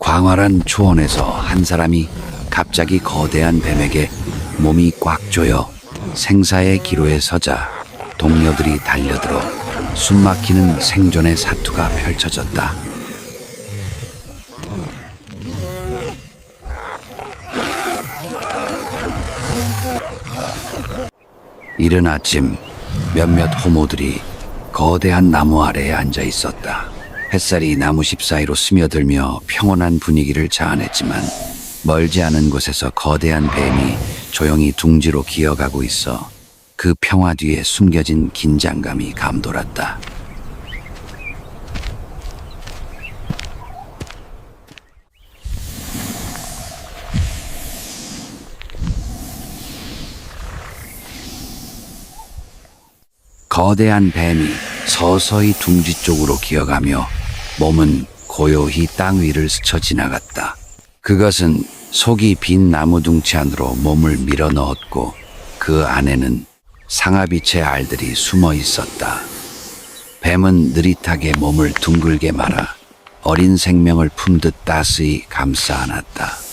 광활한 초원에서 한 사람이 갑자기 거대한 뱀에게 몸이 꽉 조여 생사의 기로에 서자 동료들이 달려들어 숨막히는 생존의 사투가 펼쳐졌다. 이른 아침 몇몇 호모들이 거대한 나무 아래에 앉아 있었다. 햇살이 나무십 사이로 스며들며 평온한 분위기를 자아냈지만 멀지 않은 곳에서 거대한 뱀이 조용히 둥지로 기어가고 있어 그 평화 뒤에 숨겨진 긴장감이 감돌았다. 거대한 뱀이 서서히 둥지 쪽으로 기어가며 몸은 고요히 땅 위를 스쳐 지나갔다. 그것은 속이 빈 나무 둥치 안으로 몸을 밀어 넣었고 그 안에는 상아빛의 알들이 숨어 있었다. 뱀은 느릿하게 몸을 둥글게 말아 어린 생명을 품듯 따스히 감싸 안았다.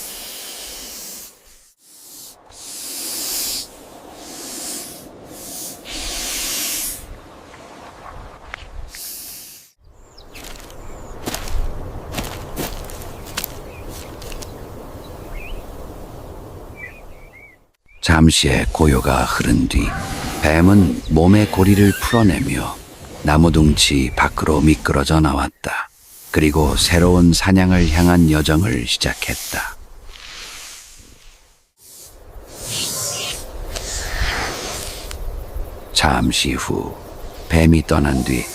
잠시의 고요가 흐른 뒤 뱀은 몸의 고리를 풀어내며 나무둥치 밖으로 미끄러져 나왔다. 그리고 새로운 사냥을 향한 여정을 시작했다. 잠시 후 뱀이 떠난 뒤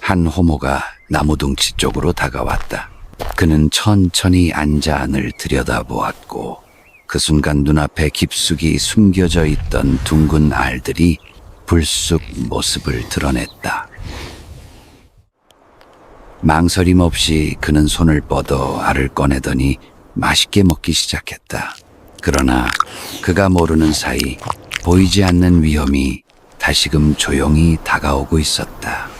한 호모가 나무둥치 쪽으로 다가왔다. 그는 천천히 앉아 안을 들여다보았고 그 순간 눈앞에 깊숙이 숨겨져 있던 둥근 알들이 불쑥 모습을 드러냈다. 망설임 없이 그는 손을 뻗어 알을 꺼내더니 맛있게 먹기 시작했다. 그러나 그가 모르는 사이 보이지 않는 위험이 다시금 조용히 다가오고 있었다.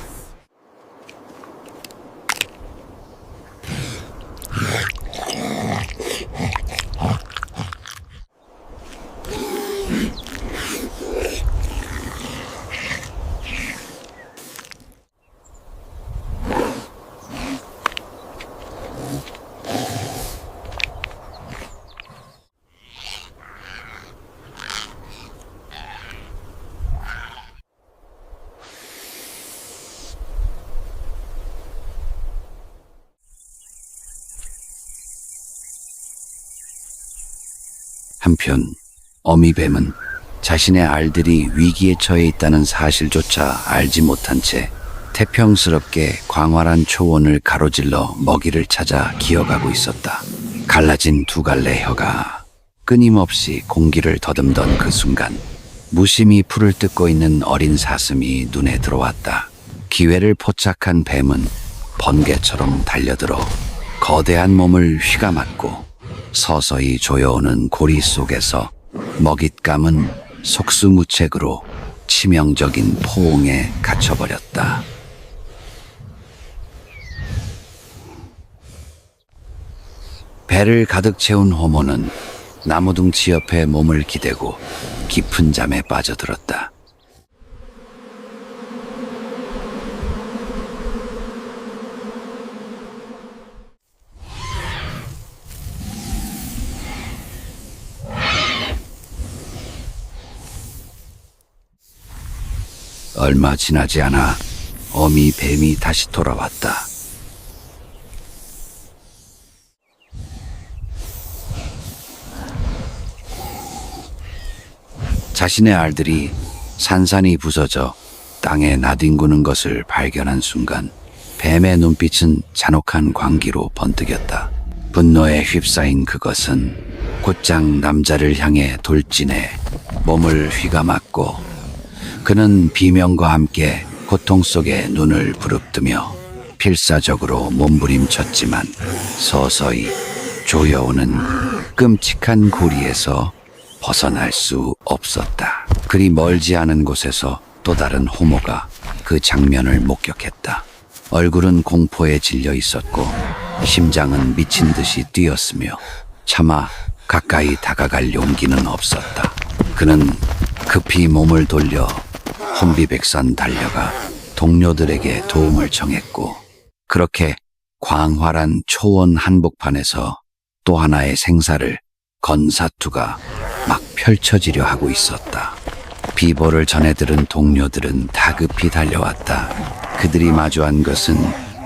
한편 어미뱀은 자신의 알들이 위기에 처해 있다는 사실조차 알지 못한 채 태평스럽게 광활한 초원을 가로질러 먹이를 찾아 기어가고 있었다. 갈라진 두 갈래 혀가 끊임없이 공기를 더듬던 그 순간 무심히 풀을 뜯고 있는 어린 사슴이 눈에 들어왔다. 기회를 포착한 뱀은 번개처럼 달려들어 거대한 몸을 휘감았고 서서히 조여오는 고리 속에서 먹잇감은 속수무책으로 치명적인 포옹에 갇혀버렸다. 배를 가득 채운 호모는 나무둥치 옆에 몸을 기대고 깊은 잠에 빠져들었다. 얼마 지나지 않아 어미 뱀이 다시 돌아왔다. 자신의 알들이 산산이 부서져 땅에 나뒹구는 것을 발견한 순간 뱀의 눈빛은 잔혹한 광기로 번뜩였다. 분노에 휩싸인 그것은 곧장 남자를 향해 돌진해 몸을 휘감았고 그는 비명과 함께 고통 속에 눈을 부릅뜨며 필사적으로 몸부림쳤지만 서서히 조여오는 끔찍한 고리에서 벗어날 수 없었다. 그리 멀지 않은 곳에서 또 다른 호모가 그 장면을 목격했다. 얼굴은 공포에 질려 있었고 심장은 미친 듯이 뛰었으며 차마 가까이 다가갈 용기는 없었다. 그는 급히 몸을 돌려 혼비백산 달려가 동료들에게 도움을 청했고 그렇게 광활한 초원 한복판에서 또 하나의 생사를 건 사투가 막 펼쳐지려 하고 있었다. 비보를 전해 들은 동료들은 다급히 달려왔다. 그들이 마주한 것은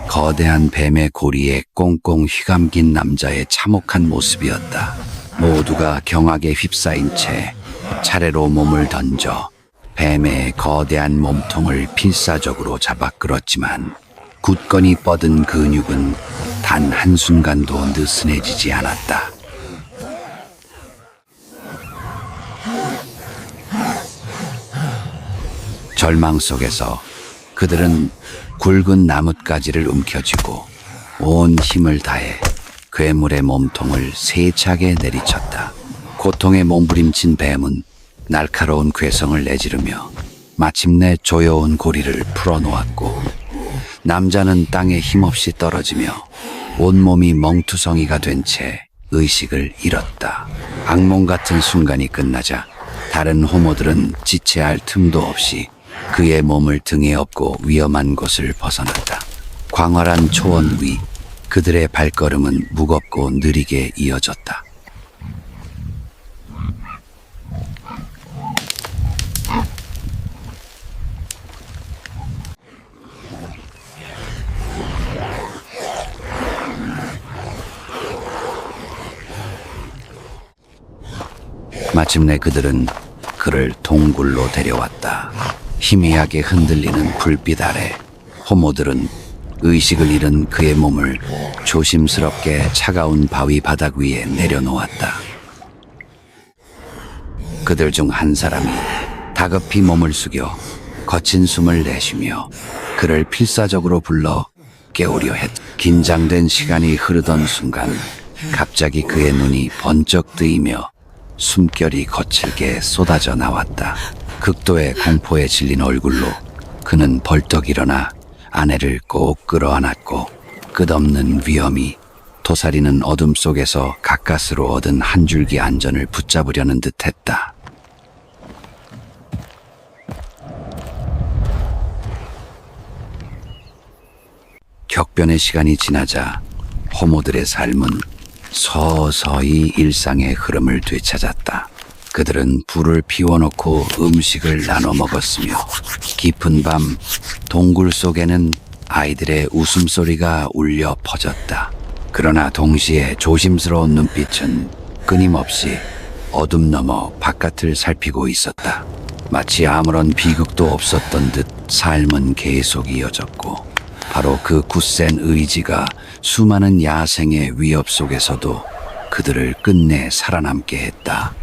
거대한 뱀의 고리에 꽁꽁 휘감긴 남자의 참혹한 모습이었다. 모두가 경악에 휩싸인 채 차례로 몸을 던져 뱀의 거대한 몸통을 필사적으로 잡아 끌었지만 굳건히 뻗은 근육은 단 한순간도 느슨해지지 않았다. 절망 속에서 그들은 굵은 나뭇가지를 움켜쥐고 온 힘을 다해 괴물의 몸통을 세차게 내리쳤다. 고통에 몸부림친 뱀은 날카로운 괴성을 내지르며 마침내 조여온 고리를 풀어놓았고 남자는 땅에 힘없이 떨어지며 온몸이 멍투성이가 된 채 의식을 잃었다. 악몽 같은 순간이 끝나자 다른 호모들은 지체할 틈도 없이 그의 몸을 등에 업고 위험한 곳을 벗어났다. 광활한 초원 위 그들의 발걸음은 무겁고 느리게 이어졌다. 마침내 그들은 그를 동굴로 데려왔다. 희미하게 흔들리는 불빛 아래 호모들은 의식을 잃은 그의 몸을 조심스럽게 차가운 바위 바닥 위에 내려놓았다. 그들 중 한 사람이 다급히 몸을 숙여 거친 숨을 내쉬며 그를 필사적으로 불러 깨우려 했. 긴장된 시간이 흐르던 순간 갑자기 그의 눈이 번쩍 뜨이며 숨결이 거칠게 쏟아져 나왔다. 극도의 공포에 질린 얼굴로 그는 벌떡 일어나 아내를 꼭 끌어안았고 끝없는 위험이 도사리는 어둠 속에서 가까스로 얻은 한 줄기 안전을 붙잡으려는 듯했다. 격변의 시간이 지나자 호모들의 삶은 서서히 일상의 흐름을 되찾았다. 그들은 불을 피워놓고 음식을 나눠 먹었으며 깊은 밤 동굴 속에는 아이들의 웃음소리가 울려 퍼졌다. 그러나 동시에 조심스러운 눈빛은 끊임없이 어둠 너머 바깥을 살피고 있었다. 마치 아무런 비극도 없었던 듯 삶은 계속 이어졌고 바로 그 굳센 의지가 수많은 야생의 위협 속에서도 그들을 끝내 살아남게 했다.